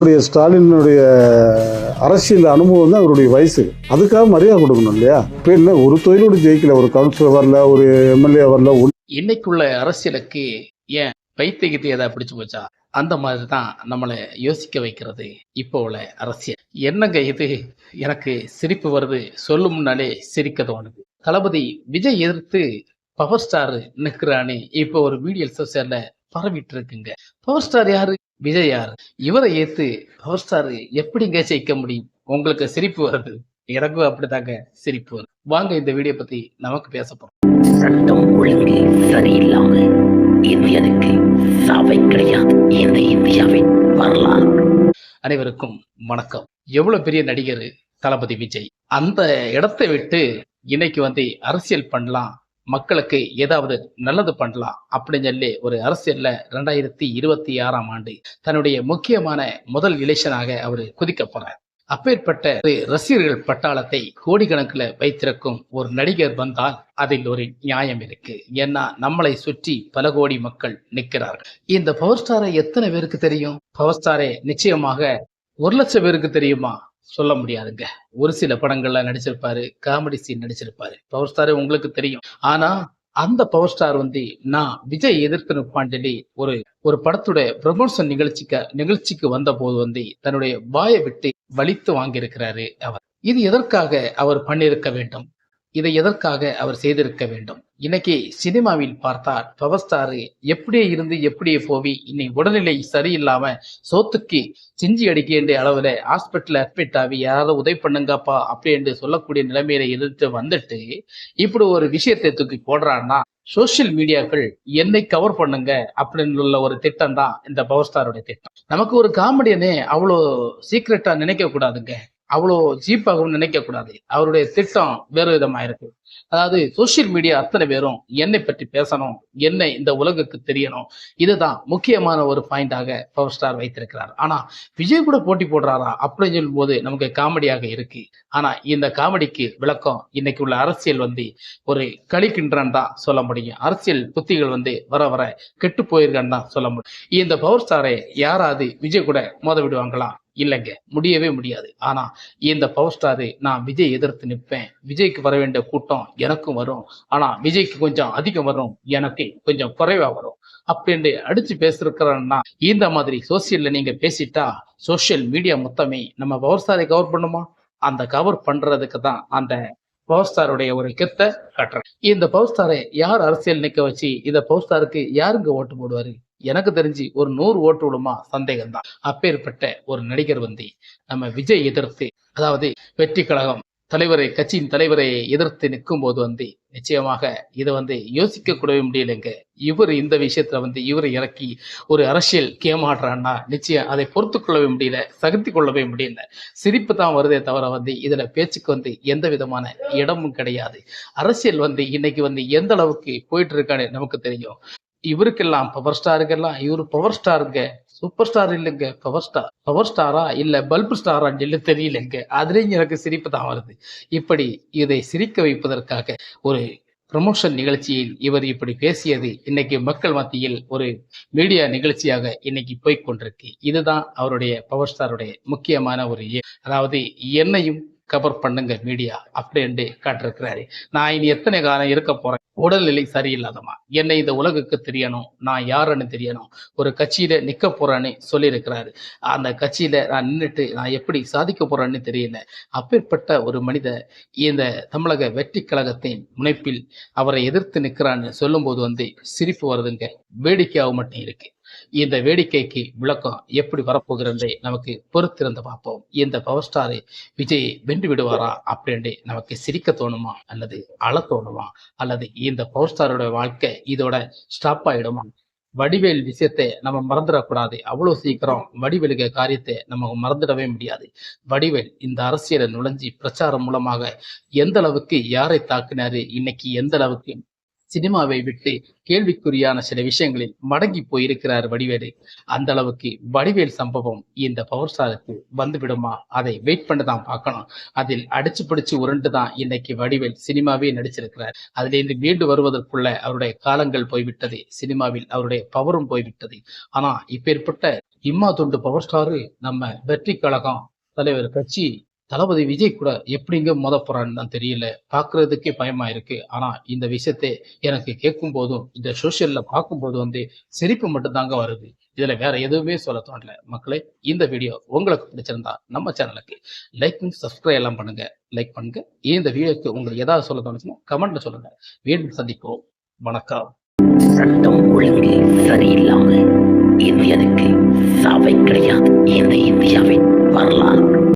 அவருடைய ஸ்டாலினுடைய அரசியல் அனுபவம் தான் அவருடைய வயசு. அதுக்காக மரியாதை கொடுக்கணும் இல்லையா? இப்போ என்ன ஒரு தொழிலோடு ஜெயிக்கல ஒரு கவுன்சிலர் வரல ஒரு எம்எல்ஏ வரல இன்னைக்குள்ள அரசியலுக்கு ஏன் பைத்தியத்தை ஏதாவது பிடிச்சு போச்சா? அந்த மாதிரி தான் நம்மளை யோசிக்க வைக்கிறது இப்போ உள்ள அரசியல். என்னங்க இது? எனக்கு சிரிப்பு வருது. சொல்லும் முன்னாலே சிரிக்க தோணுது. தளபதி விஜய் எதிர்த்து பவர் ஸ்டார் நிற்கிறானே இப்போ ஒரு வீடியோ சோசியல்ல பரவிட்டு இருக்குங்க. பவர் ஸ்டார் யாரு? விஜய் யாரு இவரை ஏத்து பவர் ஸ்டார் எப்படிங்க ஜெயிக்க முடியும்? உங்களுக்கு சிரிப்பு வருது. எனக்கும் அப்படிதாங்க சிரிப்பு வருது. வாங்க இந்த வீடியோ பத்தி நமக்கு பேச போறோம். சட்டம் ஒழுங்கு சரியில்லாமல் இந்தியனுக்கு சாவை கிடையாது. இந்த இந்தியாவின் வரலாறு. அனைவருக்கும் வணக்கம். எவ்வளவு பெரிய நடிகர் தளபதி விஜய்? அந்த இடத்தை விட்டு இன்னைக்கு வந்து அரசியல் பண்ணலாம். மக்களுக்கு ஏதாவது நல்லது பண்ணலாம் அப்படின்னு சொல்லி ஒரு அரசியல்ல ரெண்டாயிரத்தி இருபத்தி ஆறாம் ஆண்டு தன்னுடைய முக்கியமான முதல் எலெக்ஷனாக அவர் குதிக்க போறார். அப்பேற்பட்ட ஒரு ரசிகர்கள் பட்டாளத்தை கோடிக்கணக்கில் வைத்திருக்கும் ஒரு நடிகர் வந்தால் அதில் ஒரு நியாயம் இருக்கு. ஏன்னா நம்மளை சுற்றி பல கோடி மக்கள் நிற்கிறார்கள். இந்த பவர் ஸ்டாரை எத்தனை பேருக்கு தெரியும்? பவர் ஸ்டாரே நிச்சயமாக ஒரு லட்சம் பேருக்கு தெரியுமா? சொல்ல முடியாதுங்க. ஒரு சில படங்கள்ல நடிச்சிருப்பாரு காமெடி சீன் நடிச்சிருப்பாரு. பவர் ஸ்டாரே உங்களுக்கு தெரியும். ஆனா அந்த பவர் ஸ்டார் வந்து நான் விஜய் எதிர்த்து நிற்பான்னு சொல்லி ஒரு ஒரு படத்துடைய ப்ரமோஷன் நிகழ்ச்சிக்கு நிகழ்ச்சிக்கு வந்த போது வந்து தன்னுடைய வாயை விட்டு வலித்து வாங்கியிருக்கிறாரு அவர். இது எதற்காக அவர் பண்ணியிருக்க வேண்டும்? இதை எதற்காக அவர் செய்திருக்க வேண்டும்? இன்னைக்கு சினிமாவில் பார்த்தால் பவர் ஸ்டார் எப்படியே இருந்து எப்படியே போவி இன்னைக்கு உடல்நிலை சரியில்லாம சோத்துக்கு சிஞ்சி அடிக்கின்ற அளவுல ஹாஸ்பிட்டல் அட்மிட் ஆகி யாராவது உதவி பண்ணுங்கப்பா அப்படி என்று சொல்லக்கூடிய நிலைமையில எதிர்த்து வந்துட்டு இப்படி ஒரு விஷயத்தை தூக்கி போடுறான்னா சோஷியல் மீடியாக்கள் என்னை கவர் பண்ணுங்க அப்படின்னு உள்ள ஒரு திட்டம் தான் இந்த பவர் ஸ்டாருடைய திட்டம். நமக்கு ஒரு காமெடியனே அவ்வளோ சீக்ரெட்டா நினைக்க கூடாதுங்க அவ்வளோ ஜீப்பாகவும் நினைக்க கூடாது அவருடைய திட்டம் வேறு விதமாக இருக்கு அதாவது சோஷியல் மீடியா அத்தனை பேரும் என்னை பற்றி பேசணும் என்னை இந்த உலகுக்கு தெரியணும் இதுதான் முக்கியமான ஒரு பாயிண்டாக பவர் ஸ்டார் வைத்திருக்கிறார். ஆனா விஜய் கூட போட்டி போடுறாரா? அப்படின்னு சொல்லும் போது நமக்கு காமெடியாக இருக்கு. ஆனா இந்த காமெடிக்கு விளக்கம் இன்னைக்கு உள்ள அரசியல் வந்து ஒரு கழிக்கின்றான் தான் சொல்ல முடியும். அரசியல் புத்திகள் வந்து வர வர கெட்டு போயிருக்கான்னு தான் சொல்ல முடியும். இந்த பவர் ஸ்டாரை யாராவது விஜய் கூட மோத விடுவாங்களா? இல்லைங்க முடியவே முடியாது. ஆனா இந்த பவர் ஸ்டாரு நான் விஜய் எதிர்த்து நிற்பேன். விஜய்க்கு வர வேண்டிய கூட்டம் எனக்கும் வரும். ஆனா விஜய்க்கு கொஞ்சம் அதிகம் வரும் எனக்கு கொஞ்சம் குறைவா வரும். அப்படின்னு அடிச்சு பேசிருக்கிறன்னா இந்த மாதிரி சோசியல்ல நீங்க பேசிட்டா சோசியல் மீடியா மொத்தமே நம்ம பவர் ஸ்டாரை கவர் பண்ணுமா? அந்த கவர் பண்றதுக்கு தான் அந்த பவர் ஸ்டாருடைய ஒரு கெத்தை காட்டுறேன் இந்த பவர் ஸ்டாரை யார் அரசியல் நிற்க வச்சு இந்த பவர் ஸ்டாருக்கு யாருங்க ஓட்டு போடுவாரு? எனக்கு தெரிஞ்சு ஒரு நூறு ஓட்டு விடுமா சந்தேகம் தான் அப்பேற்பட்ட ஒரு நடிகர் வந்து நம்ம விஜய் எதிர்த்து அதாவது வெற்றி கழகம் தலைவரை கட்சியின் தலைவரை எதிர்த்து நிற்கும் போது வந்து நிச்சயமாக இதை வந்து யோசிக்க கூடவே முடியலைங்க. இவர் இந்த விஷயத்துல வந்து இவர் இறக்கி ஒரு அரசியல் கேமாடுறான்னா நிச்சயம் அதை பொறுத்து கொள்ளவே முடியல சகித்து கொள்ளவே முடியல. சிரிப்பு தான் வருதே தவிர வந்து இதுல பேச்சுக்கு வந்து எந்த விதமான இடமும் கிடையாது. அரசியல் வந்து இன்னைக்கு வந்து எந்த அளவுக்கு போயிட்டு இருக்கான்னு நமக்கு தெரியும். இவருக்கெல்லாம் பவர் ஸ்டாருக்கெல்லாம் இவர் பவர் ஸ்டாருங்க சூப்பர் ஸ்டார் இல்லைங்க பவர் ஸ்டார் பவர் ஸ்டாரா இல்ல பல்பு ஸ்டாரான்னு சொல்லி தெரியலங்க. அதுலேயும் எனக்கு சிரிப்பு தான் வருது. இப்படி இதை சிரிக்க வைப்பதற்காக ஒரு ப்ரமோஷன் நிகழ்ச்சியில் இவர் இப்படி பேசியது இன்னைக்கு மக்கள் மத்தியில் ஒரு மீடியா நிகழ்ச்சியாக இன்னைக்கு போய் கொண்டிருக்கு. இதுதான் அவருடைய பவர் ஸ்டாருடைய முக்கியமான ஒரு அதாவது என்னையும் கவர் பண்ணுங்க மீடியா அப்படின்ட்டு காட்டிருக்கிறாரு. நான் இனி எத்தனை காலம் இருக்க போறேன்? உடல்நிலை சரியில்லாதமா என்னை இந்த உலகுக்கு தெரியணும். நான் யாருன்னு தெரியணும். ஒரு கட்சியில நிக்க போறேன்னு சொல்லியிருக்கிறாரு. அந்த கட்சியில நான் நின்றுட்டு நான் எப்படி சாதிக்க போறேன்னு தெரியல. அப்பேற்பட்ட ஒரு மனிதர் இந்த தமிழக வெற்றி கழகத்தின் முனைப்பில் அவரை எதிர்த்து நிற்கிறான்னு சொல்லும்போது வந்து சிரிப்பு வருதுங்க. வேடிக்கையாக மட்டும் இருக்கு. இந்த வேடிக்கைக்கு விளக்கம் எப்படி வரப்போகிறது நமக்கு பொறுத்திருந்து பார்ப்போம். இந்த பவர் ஸ்டாரை விஜய் வென்று விடுவாரா அப்படின்ட்டு நமக்கு சிரிக்க தோணுமா? அல்லது அழ தோணுமா? அல்லது இந்த பவர் ஸ்டாரோட வாழ்க்கை இதோட ஸ்டாப் ஆயிடுமா? வடிவேல் விஷயத்தை நம்ம மறந்துடக்கூடாது. அவ்வளவு சீக்கிரம் வடிவேலுக்கு காரியத்தை நம்ம மறந்துடவே முடியாது. வடிவேல் இந்த அரசியலை நுழைஞ்சி பிரச்சாரம் மூலமாக எந்த அளவுக்கு யாரை தாக்குனாரு? இன்னைக்கு எந்த அளவுக்கு சினிமாவை விட்டு கேள்விக்குறியான சில விஷயங்களில் மடங்கி போயிருக்கிறார் வடிவேலு. அந்த அளவுக்கு வடிவேல் சம்பவம் இந்த பவர் ஸ்டாருக்கு வந்து விடுமா அதை வெயிட் பண்ணி தான் பார்க்கணும். அதில் அடிச்சு பிடிச்சு உருண்டு தான் இன்னைக்கு வடிவேல் சினிமாவே நடிச்சிருக்கிறார். அதிலிருந்து மீண்டு வருவதற்குள்ள அவருடைய காலங்கள் போய்விட்டது. சினிமாவில் அவருடைய பவரும் போய்விட்டது. ஆனா இப்பேற்பட்ட இம்மா தொண்டு பவர் ஸ்டாரு நம்ம வெற்றி கழகம் தலைவர் கட்சி தளபதி விஜய் கூட எப்படிங்க மோத போறான்னு தான் தெரியல. பாக்குறதுக்கே பயமா இருக்கு. ஆனா இந்த விஷயத்தை எனக்கு கேட்கும் போதும் இந்த சோசியல்ல பார்க்கும்போது வந்து சிரிப்பு மட்டும்தாங்க வருது. இதுல வேற எதுவுமே சொல்ல தோணல. மக்களே இந்த வீடியோ உங்களுக்கு பிடிச்சிருந்தா நம்ம சேனலுக்கு லைக் பண்ணி சப்ஸ்கிரைப் எல்லாம் பண்ணுங்க. லைக் பண்ணுங்க. இந்த வீடியோக்கு உங்களுக்கு ஏதாவது சொல்ல தோணுச்சுன்னா கமெண்ட்ல சொல்லுங்க. மீண்டும் சந்திப்போம். வணக்கம். சட்டம் ஒழுங்கு சரியில்லாம இந்தியாவுக்கு சாவை கிடையாது. இந்த இந்தியாவின் வரலாறு.